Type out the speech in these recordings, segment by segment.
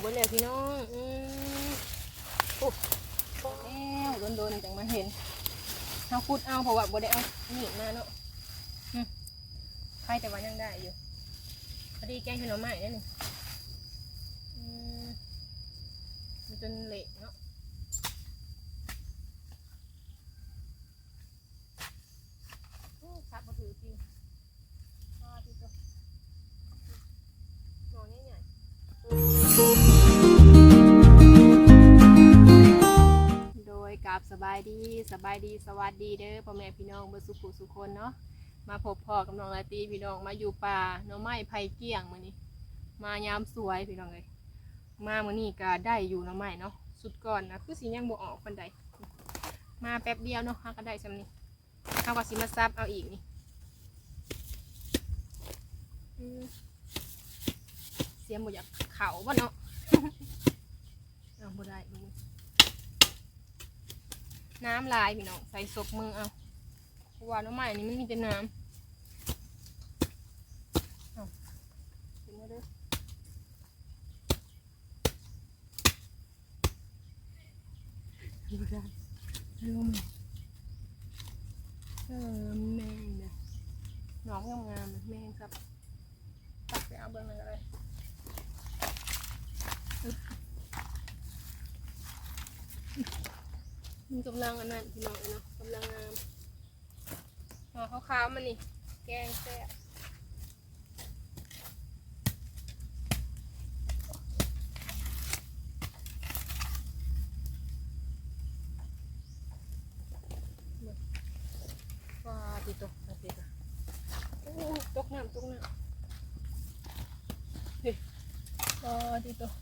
เบ่เลยพี่น้องอืมโอ้แล้วโดนๆจังมาเห็นเอาขุดเอาเพราะว่าบ่ได้เอามีดมาเนาะอืมใครแต่ว่ายังได้อยู่พอดีแกงขนมใหม่ได้หนึ่งมันจนเละายดีสบายดีสวัสดีเด้อพ่อแม่พี่น้องเบอร์สุขุสุคนเนาะมาพบพ่อกับน้องลาตีพี่น้องมาอยู่ป่าหน้องไม้ไผ่เกี้ยงมื้อนี้ มายามสวยพี่น้องเลยมามื้อนี้ก็ได้อยู่หน้องไม้เนาะสุดก่อนนะคือสิยังบ่ออกปานใดมาแป๊บเดียวเนาะเฮาก็ได้ซำนี้เฮาก็สิมาซับเอาอีกนี่เสียงบ่อยากเข้าบ่เนาะเอาบ่ได้บ่ น้ำลายพี่น้องใส่ศพมือเอาเพราะว่าน้ำใหม่นี้มันมีแต่น้ำเอาถึงมาเด้อบ่ได้ลมเออแมงเนี่ยน้องงามๆแมงครับตักไปเอาเบิ้งเลยก็ได้อึ๊บ มันกำลังอันนั้นพี่น้องเนาะกำลังงามหอขาวๆมันนี่ แกงแซ่บว้าดีตกนะดีตกโอ้ตกน้ำตกน้ำเฮ้ยว้าดีตก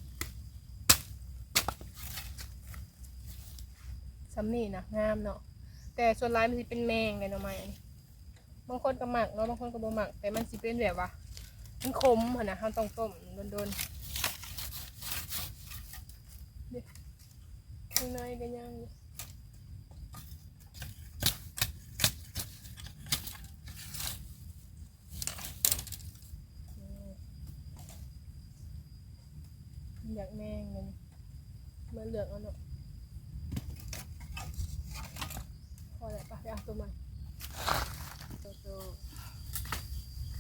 ซัมนี่นะงามเนาะแต่ส่วนร้ายมันสิเป็นแมงเลยเนาะไม้อันนี้บางคนก็หมักเนาะบางคนก็บ่หมัก แต่มันสิเป็นแบบว่ามันขมหั่นนะเราต้องต้มโดนๆเดี๋ยวข้างในก็ยังอยากแมงเลยมันเหลืองเอาเนาะ พอ แล้วปะไปเอาตัวตัวโต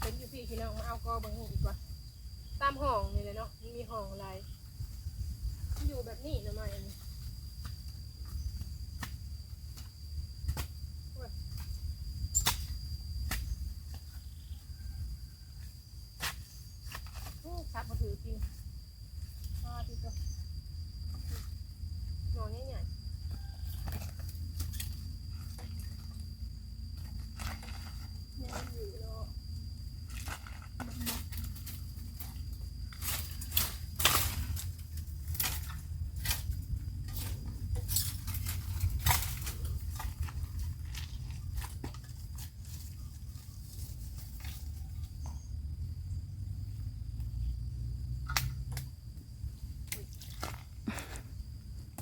เป็นอยู่พี่พี่น้องมาเอากอบางหูดีกว่า ตามห้องนี่เลยเนาะมีห้องอะไรอยู่แบบนี้นะมาอันนี้โอ้ยโอ้ชักมาถือจริงอ่าที่ตัวหนอนใหญ่ๆ ยังอยู่เนาะ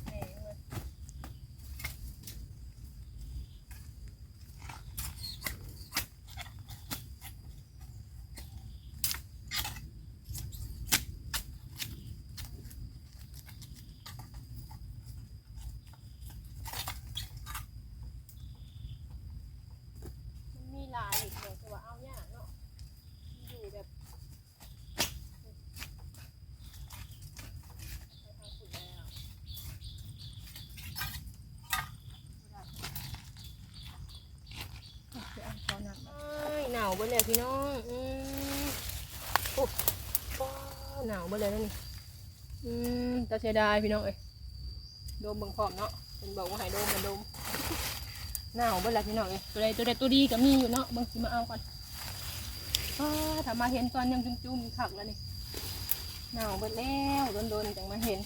แหงเลย มันมีหลายอีกเลยแต่ว่าเอายากเนาะมันอยู่แบบไปทางสุดแล้วหนาวเบ่เลยพี่น้องอืมโอ้หนาวเบ่เลยนั่นนี่อืมตาเสียดายพี่น้องเอ้ยโดมบิ่งพร้อมเนาะเป็นบอกว่าให้โดมมันโดมหนาวเบิ่ละพี่น้องเอ้ยตัวใดตัวใดตัวดีก็มีอยู่เนาะบิ่งสิมาเอาก่อนอ้าถ้ามาเห็นตอนยังจุ่มๆคักแล้วนี่หนาวเบิดแล้วโดนๆจังมาเห็น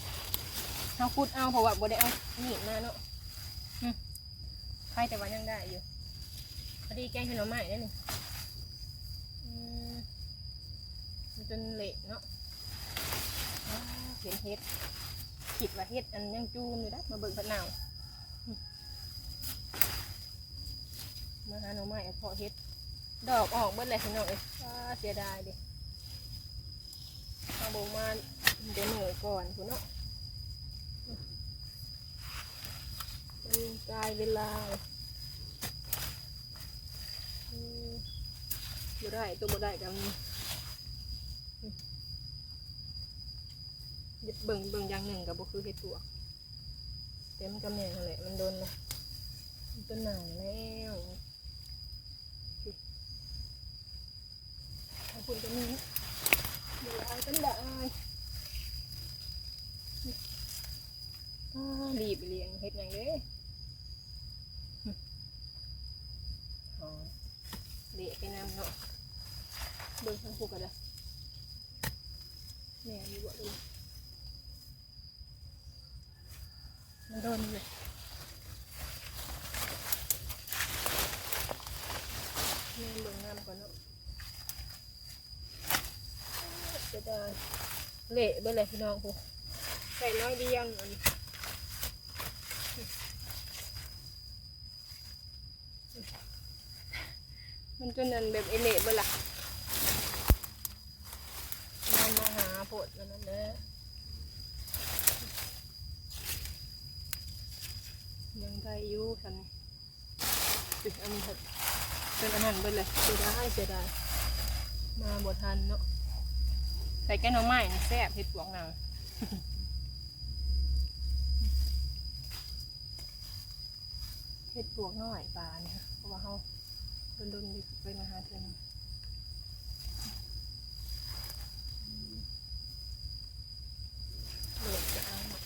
เฮาขุดเอาเพราะว่าบ่ได้เอามีดมาเนาะใครแต่ว่ายังได้อยู่พอดีแกงขนมใหม่ได้หนึ่งอืมมั นเละเนาะเห็นเห็ดคิดว่าเห็ดอันยังจูนอยู่ได้มาเบิ่งเพิ่นหนาวมาหาหน่อไม้เอเพาะเฮ็ด ดอกออกเบิดเลยพี่น้องเอ้ยเสียดายดิเอาโบมาเดี๋ยวเหนื่อยก่อนคุณเนาะมันกลายเวลาเลยอืมบ่ได้ตัวบ่ได้กันยึด เบิ่งเบิ่งอย่างหนึ่งกับบ่คือเห็ดปวกเต็มกำแหน่งนั่นแหละมันโดนเลยมันต้นหนาวแล้วถ้าคุณจะมีเดี๋ยวเอาต้นได้อ่ารีบไปเลี้ยงเห็ดอย่างเด้อ๋อเละไปน้ำเนาะเบิ่งทางผูกกันเด้อแม่มีบ่ดู มันโดนเลยแม่เบิ่งน้ำก่อนเนาะจะได้เละไปเลยพี่น้องผูใส่น้อยเดียวอันนี้มันจนนั่นแบบเอเละเบล่ะมันมาหาโพดมันนั่นแหละยังไง อยู่คันนี้อุ๊ยอันนี้เถอะเป็นอันนั้นเบิดเลยเสียดายเสียดายมาบทันเนาะใส่แก้หน่อไม้นี่แซ่บเห็ดปวกนางเห็ดปวกน้อยปลาเนี่ยเพราะว่าเขาโดนโดนดิไปมาหาเธอนี่โหลดจะเอาเนาะ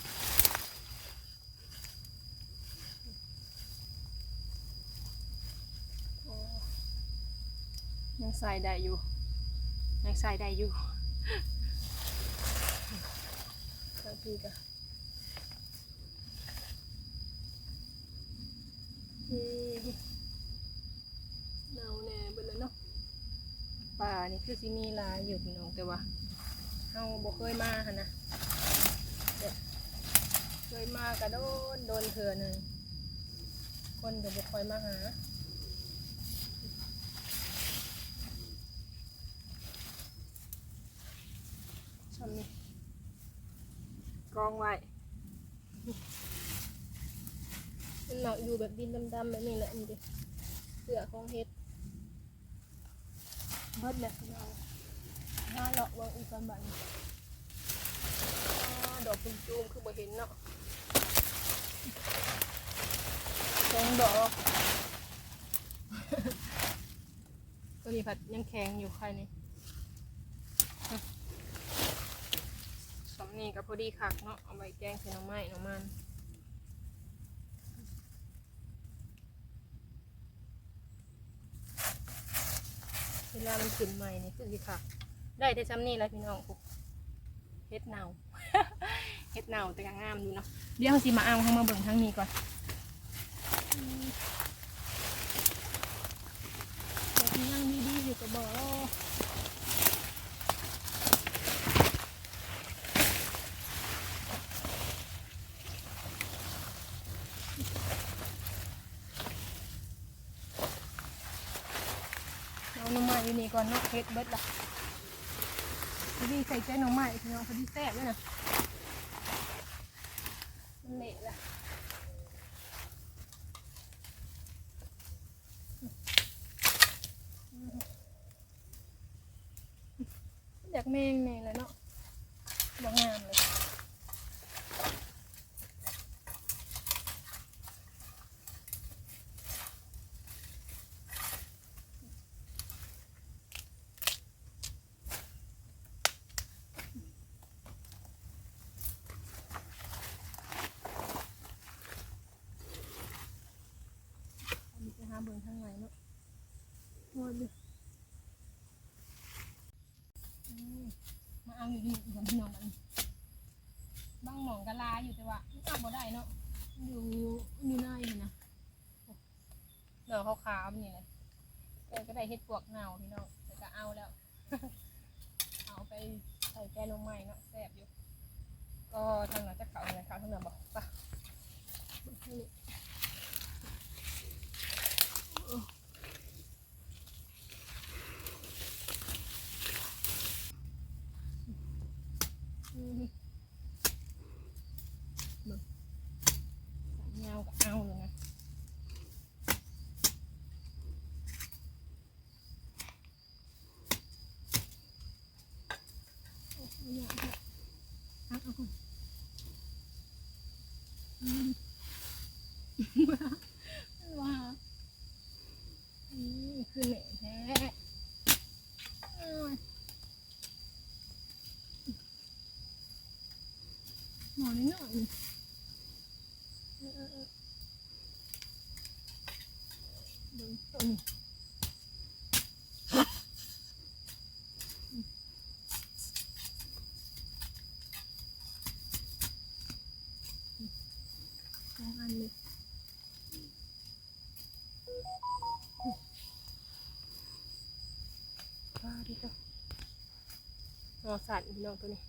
โอ้ ยังใส่ได้อยู่ยังใส่ได้อยู่บางทีก็เนาแน่เบิดเลยเนาะป่านี่คือสิมีลายอยู่พี่น้องแต่ว่าเฮาบ่เคยมาหั่นนะเด้อเคยมาก็โดนโดนเถื่อหนึงคนก็บ่ค่อยมาหา ซ้ำนี่กองไว้มันหนักอยู่แบบดินดำๆแบบนี้แหละนี่ดิเสือของเฮ็ดเบิดเลยเราหน้าเลาะวางอีกประมาณดอกจุ่มๆคือบ่เห็นเนาะสองดอกตัวนี้ผัดยังแข็งอยู่ใครนี่สำ นีกับพอดีคักเนาะเอาไว้แกงใส่หน้ำไม้หน้ำมันเวลามันขึ้นใหม่นี่คือสิค่ะได้แต่ซ้ำนี่แหละพี่น้องพวกเฮ็ดเนาเฮ็ดเนาแต่ก็งามอยู่เนาะเดี๋ยวสิมาเอาข้างมาเบิ่งทั้งนี้ก่อนอืมแบบนี้ยังดีๆอยู่กับบ่เอาหน่อไม้อยู่นี่ ก่อนเนาะเฮ็ดเบิดละพอดีใส่แจหน่อไม้พี่น้องพอดีแซ่บเลยนะมันเละละอยากแมงแมงเลยเนาะบางงามเลยอันนี้ไป หาเบิ่งทางไหนเนาะโอ้ยเด้ออืมมาเอาอยู่นี่อีกกับพี่น้องมันบางหมองกะลาอยู่แต่ว่ามันเอาบ่ได้เนาะมันอยู่อยู่ในนี่นะโอ้เดี๋ยวเขาขาวๆนี่เลยแต่ก็ได้เฮ็ดปวกเน่าพี่น้องแต่ก็เอาแล้ว เอาไปใส่แกงลงไม้เนาะแซ่บอยู่ก็ทางหลังจะเขาเนี่ยเขาทางหลังบอกไปะือเหม็นแท้หมอนิดหน่อย ว้าดิจ้ะนอสัตว์พี่น้องตัวนี้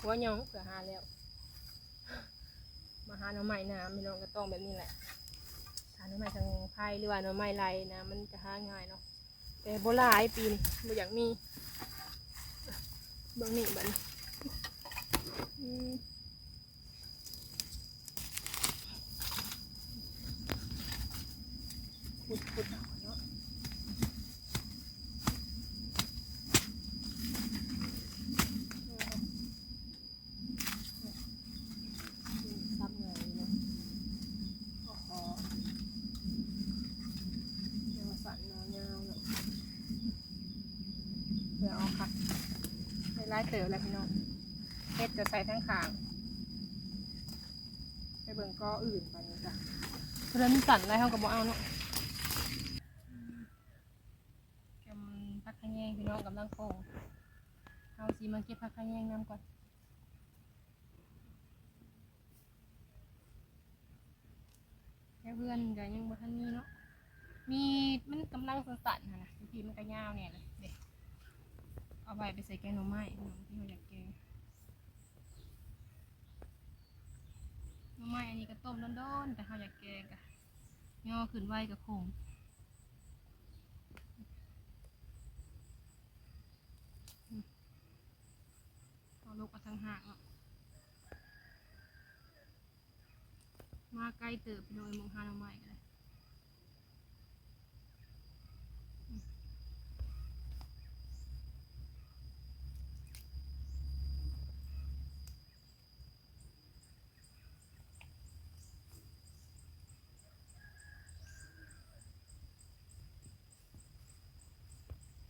หัวยองเผื่อหาแล้ว มาหาหน่อไม้น้ำพี่น้องก็ต้องแบบนี้แหละหาหน่อไม้ทางไผ่หรือว่าหน่อไม้ไรนะมันจะหาง่ายเนาะแต่โบหลายปีนี่บ่อยากมีเบิ่งนี่บัดนี้อืมขุดขุดเอาเนาะซับเหนื่อยเนาะโอ้โหเดี๋ยวสั่นเนาะยาวเนาะเดี๋ยวเอาค่ะในไล่ เต๋อแล้วพี่น้องเฮ็ดจะใส่ทั้งขางไปเบิ่งก็อื่นไปนี่จ้ะเราะฉะนั้นสั่นอะไรเขาก็บ่เอาเนาะกำพักขยงพี่น้องกำลังโคงเอาสีมาเก็บพักขยงน้ำก่อนแค่เพื่อนก็ยังบ่ทันมีเนาะมีมันกำลังสั่นๆหั่นนะบางทีมันก็ยาวเนี่ยเลย เอาไปไปใส่แกงหน่อไม้พี่น้องที่เราอยากแกงหน่อไม้อันนี้ก็ต้มร้อนๆแต่เขาอยากแกงกะย่อขึ้นไว้กับโคงอืมเอาลูกมาทางหากเนาะมาไกลเติบโดยมองหาหน่อไม้กันเลยอืม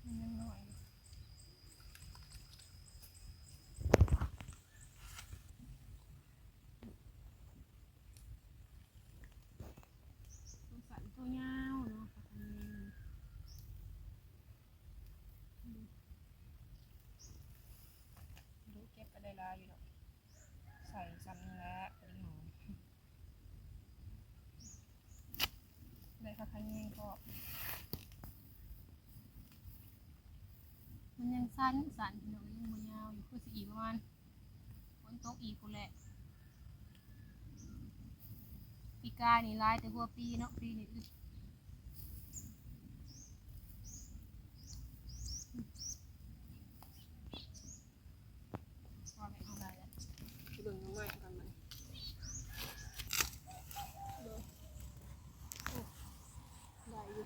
มันยังน้อยอยู่ตัวสันตัวยาวเนาะปลาคันเองดูเก็บไปได้หลายอยู่ดอกใส่ซ้ำนี่แหละพอดีหอม ค่ะข้างนี้ก็ มันยังสั้นสั้นพี่น้องยังบ่ยาวอยู่คือสีอีประมาณฝนตกอีกคนแหละปีกานี่ลายแต่หัวปีเนาะปีนี่อึดว่าไม่เอาได้แล้วไปเบิ่งน้ำใหม่ก่อนมันเบิ่งโอ้ได้อยู่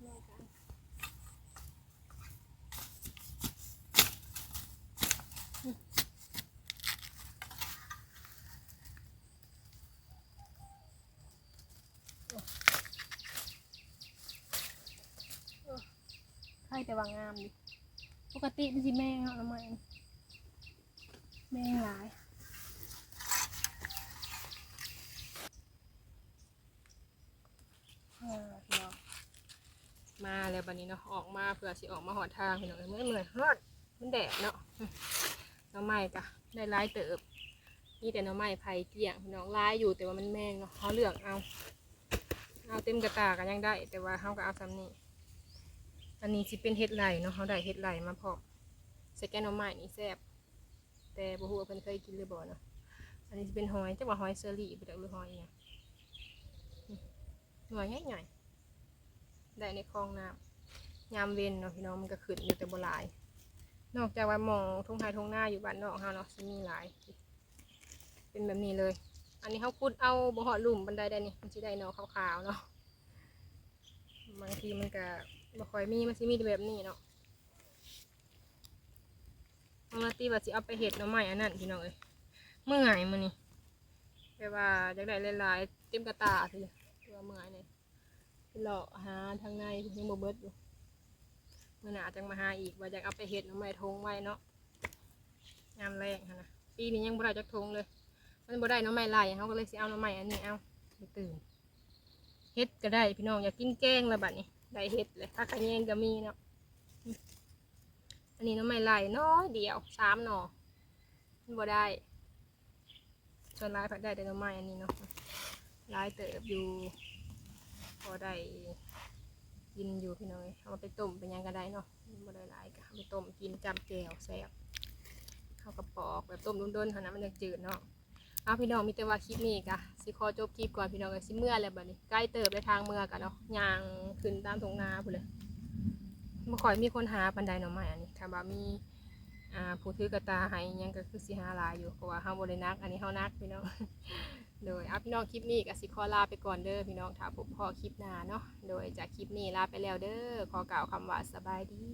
แม่กันใช่ แต่ว่างามดิปกติมันสิแมงเนาะน้ำมันแมงหลายอ่าพี่น้องมาแล้วบันนี้เนาะออกมาเผื่อสิออกมาหอดทางพี่น้องเมื่อยเมื่อยฮอดมันแดดเนาะหน้ำไม้กะได้หลายเติบนี่แต่หน้ำไม้ไผ่เกลี่ยงพี่น้องลายอยู่แต่ว่ามันแมงเนาะเขาเลือกเอา เอาเต็มกระตากันยังได้ แต่ว่าเขาก็เอาซ้ำนี่ อันนี้สิเป็นเห็ดไหลเนาะเขาได้เห็ดไหลมาพอใส่แกงหน้ำไม้นี่แซ่บแต่บ่ฮู้ว่าเพิ่นเคยกินหรือบ่เนาะอันนี้สิเป็นหอยจักว่าหอยเซอรี่ไปจากหรือหอยเนี่ยหน่วยใหญ่ๆได้ในคลองน้ำยามเว้นเนาะพี่น้องมันก็ขึ้นอยู่แต่บ่หลาย นอกจากว่ามองทุ่งไทยทุ่งนาอยู่บ้านนอกเฮาเนาะสิมีหลาย เป็นแบบนี้เลย อันนี้เขาขุดเอาบ่ฮอดหลุมบันไดได้นี่มันสิได้เนาะขาวๆเนาะบางทีมันก็ บ่ค่อยมีมันสิมีแต่แบบนี้เนาะบางทีว่าสิเอาไปเฮ็ดหน่อไม้อันนั้นพี่น้องเอ้ยเมื่อยมื้อนี้แปลว่าอยากได้หลายๆเต็มกระตาทีเดียวเมื่อยเลยเลาะหาทางในยังบ่เบิดอยู่เมื่อหนาจังมาหาอีกว่าอยากเอาไปเห็ดหน้ำไม้ทงไว้เนาะงามแรงหั้นนะปีนี้ยังบ่ได้จักทงเลย มันบ่ได้หน้ำไม้ลายเขาก็เลยสิเอาหน้ำไม้อันนี้เอาไปตื่นเฮ็ดก็ได้พี่น้องอยากกินแกงล้วบัดนี้ ได้เฮ็ดเลยถ้าขะแยงก็มีเนาะอันนี้น้ำไม้ลายน้อยเดียวสามหน่อบ่ได้ส่วนลายผัดได้แต่น้ำไม้อันนี้เนาะลายเติบอยู่พอได้กินอยู่พี่น้อยเอาไปต้มเป็นยังก็ได้เนาะบ่ได้ลายก็เอาไปต้มกินจำแจวแซ่บเข้าวกระปอกแบบต้มด้นๆเท่านั้นมันจะจืดเนาะ เอาพี่น้องมีแต่ว่าคลิปนี้กะสิขอจบคลิปก่อนพี่น้องก็สิเมื่อแล้วบัดนี้ใกล้เติบไปทางเมื่อกันเนาะยางขึ้นตามทงนาพุ่นเลยบ่ค่อยมีคนหาปันไดหน่อไม้อันนี้ถ้าว่ามีอ่าผู้ถือกระตาให้อิหยังก็คือสิหาหลายอยู่เพราะว่าเฮาบ่ได้นัก อันนี้เฮานักพี่น้องโดยเอาพี่น้องคลิปนี้ก็สิขอลาไปก่อนเด้อพี่น้องถ้าพบพอคลิปหน้าเนาะโดยจากคลิปนี้ลาไปแล้วเด้อขอกล่าวคำว่าสบายดี